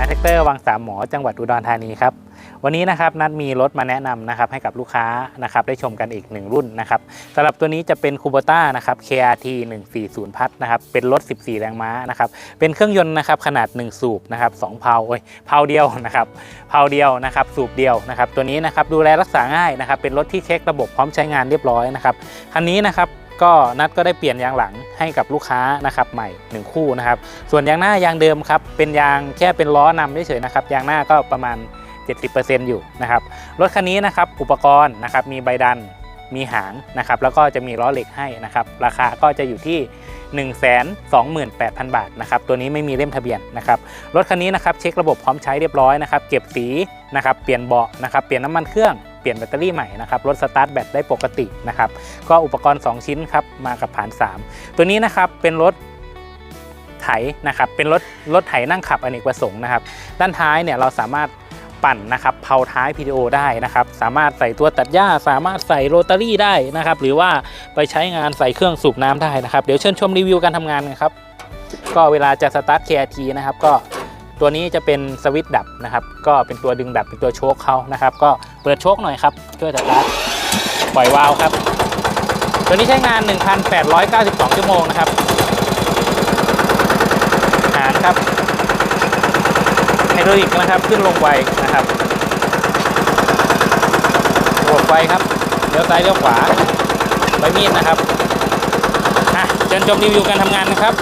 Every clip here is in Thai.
ครับจากนัทแท็กเตอร์วังสามหมอจังหวัดอุดรธานีครับ วันนี้นะครับนัดมีรถมาแนะนำนะครับให้กับลูกค้านะครับได้ชมกันอีกหนึ่งรุ่นนะครับสำหรับตัวนี้จะเป็นคูโบต้านะครับ KRT 140พัทนะครับเป็นรถ 14 แรงม้านะครับเป็นเครื่องยนต์นะครับขนาด 1 สูบนะครับ2เพาโอ้ยเพาเดียวนะครับเพาเดียวนะครับสูบเดียวนะครับตัวนี้นะครับดูแลรักษาง่ายนะครับเป็นรถที่เช็คระบบพร้อมใช้งานเรียบร้อยนะครับคันนี้นะครับ ก็นัดก็ได้เปลี่ยนยางหลังให้กับลูกค้านะครับใหม่ 1 คู่นะครับ ส่วนยางหน้ายางเดิมครับเป็นยางแค่เป็นล้อนำเฉยๆนะครับยางหน้าก็ประมาณ 70%อยู่นะครับรถคันนี้นะครับอุปกรณ์นะครับมีใบดันมีหางนะครับแล้วก็จะมีล้อเหล็กให้นะครับราคาก็จะอยู่ที่ 128,000 บาทนะครับตัวนี้ไม่มีเล่มทะเบียนนะครับรถคันนี้นะครับเช็คระบบพร้อมใช้เรียบร้อยนะครับเก็บสีนะครับเปลี่ยนเบาะนะครับเปลี่ยนน้ำมันเครื่อง เปลี่ยนแบตเตอรี่ใหม่นะครับรถสตาร์ทแบตได้ปกตินะครับก็อุปกรณ์ 2 ชิ้นครับมากับผาน 3 ตัวนี้นะครับเป็นรถไถนะครับเป็นรถรถไถนั่งขับอเนกประสงค์นะครับด้านท้ายเนี่ยเราสามารถปั่นนะครับเผาท้าย PTO ได้นะครับ สามารถใส่ตัวตัดหญ้า สามารถใส่โรตารี่ได้นะครับ หรือว่าไปใช้งานใส่เครื่องสูบน้ำได้นะครับ เดี๋ยวเชิญชมรีวิวการทำงานกันครับ ก็เวลาจะสตาร์ท KRT นะครับ ก็ ตัวนี้จะเป็นสวิตช์ดับนะครับ ก็เป็นตัวดึงดับเป็นตัวโชคเขานะครับ ก็เปิดโชคหน่อยครับช่วยสตาร์ทปล่อยวาล์วครับ ตัวนี้ใช้งาน 1,892 ชั่วโมงนะครับหารครับไฮดรอลิกนะครับขึ้นลงไวนะครับระบบไฟครับเลี้ยวซ้ายเลี้ยวขวาใบมีดนะครับอะเชิญชมรีวิวการทำงานนะครับ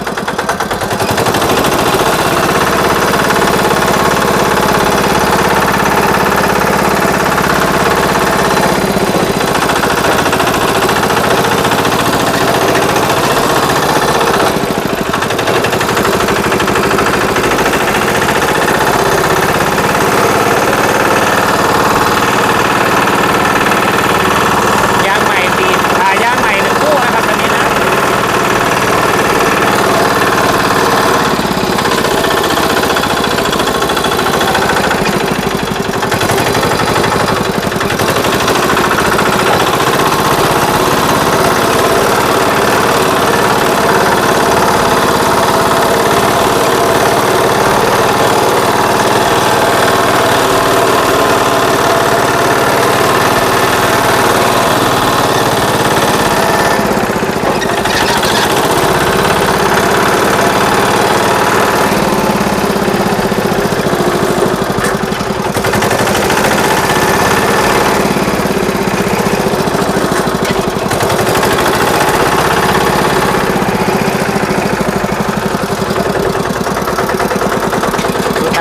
ยางใหม่ตีอ่ายางใหม่หนึ่งคู่นะครับตอนนี้นะ ดูไหน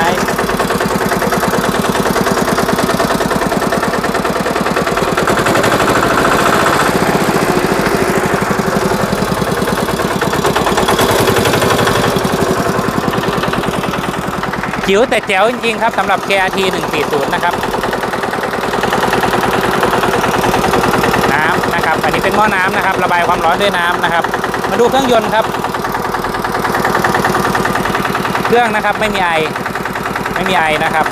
จิ๋วแต่แจ๋วจริงๆครับสำหรับ KRT 140 นะครับ น้ำนะครับ อันนี้เป็นหม้อน้ำนะครับ ระบายความร้อนด้วยน้ำนะครับ มาดูเครื่องยนต์ครับ เครื่องนะครับไม่มีไอ ไม่มีไอนะครับ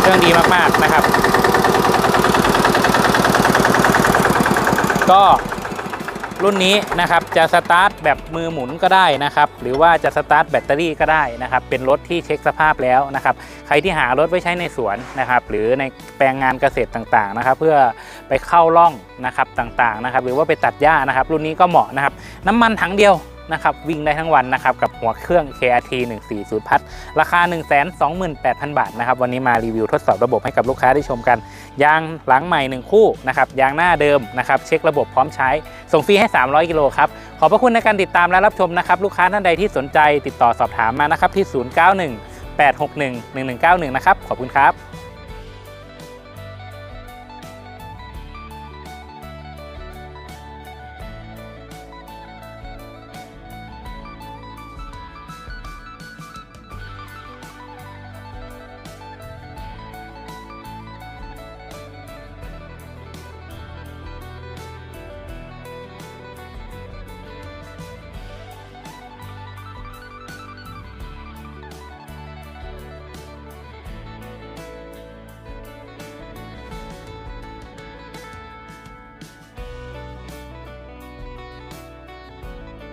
เครื่องดีมากๆนะครับ ก็ รุ่นนี้นะครับจะสตาร์ทแบบมือหมุนก็ได้นะครับหรือว่าจะสตาร์ทแบตเตอรี่ก็ได้นะครับเป็นรถที่เช็คสภาพแล้วนะครับใครที่หารถไว้ใช้ในสวนนะครับหรือในแปลงงานเกษตรต่างๆนะครับเพื่อไปเข้าร่องนะครับต่างๆนะครับหรือว่าไปตัดหญ้านะครับรุ่นนี้ก็เหมาะนะครับน้ำมันถังเดียว นะครับวิ่งได้ทั้งวันนะครับกับหัวเครื่อง KRT 140พัทราคา 128,000 บาทนะครับวันนี้มารีวิวทดสอบระบบให้กับลูกค้าได้ชมกัน ยางหลังใหม่ 1 คู่นะครับยางหน้าเดิมนะครับเช็คระบบพร้อมใช้ ส่งฟรีให้ 300 กิโลครับ ขอบพระคุณในการติดตามและรับชมนะครับลูกค้าท่านใดที่สนใจติดต่อสอบถามมานะครับที่ 091 861 1191 นะครับขอบคุณครับ